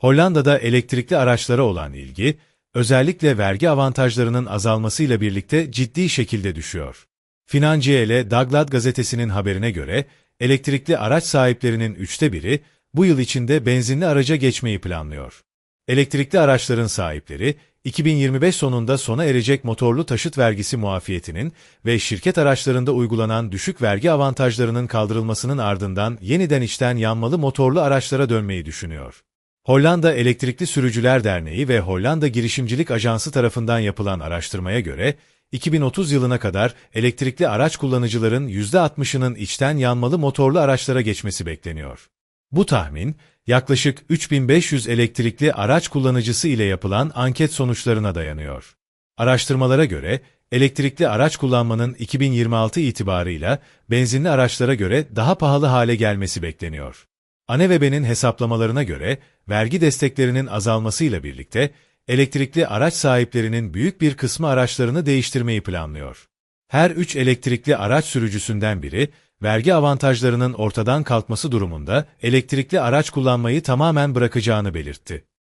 Hollanda'da elektrikli araçlara olan ilgi, özellikle vergi avantajlarının azalmasıyla birlikte ciddi şekilde düşüyor. Financiële Dagblad gazetesinin haberine göre, elektrikli araç sahiplerinin üçte biri, bu yıl içinde benzinli araca geçmeyi planlıyor. Elektrikli araçların sahipleri, 2025 sonunda sona erecek motorlu taşıt vergisi muafiyetinin ve şirket araçlarında uygulanan düşük vergi avantajlarının kaldırılmasının ardından yeniden içten yanmalı motorlu araçlara dönmeyi düşünüyor. Hollanda Elektrikli Sürücüler Derneği ve Hollanda Girişimcilik Ajansı tarafından yapılan araştırmaya göre, 2030 yılına kadar elektrikli araç kullanıcıların %60'ının içten yanmalı motorlu araçlara geçmesi bekleniyor. Bu tahmin, yaklaşık 3500 elektrikli araç kullanıcısı ile yapılan anket sonuçlarına dayanıyor. Araştırmalara göre, elektrikli araç kullanmanın 2026 itibarıyla benzinli araçlara göre daha pahalı hale gelmesi bekleniyor. Anevebe'nin hesaplamalarına göre, vergi desteklerinin azalmasıyla birlikte, elektrikli araç sahiplerinin büyük bir kısmı araçlarını değiştirmeyi planlıyor. Her üç elektrikli araç sürücüsünden biri, vergi avantajlarının ortadan kalkması durumunda elektrikli araç kullanmayı tamamen bırakacağını belirtti.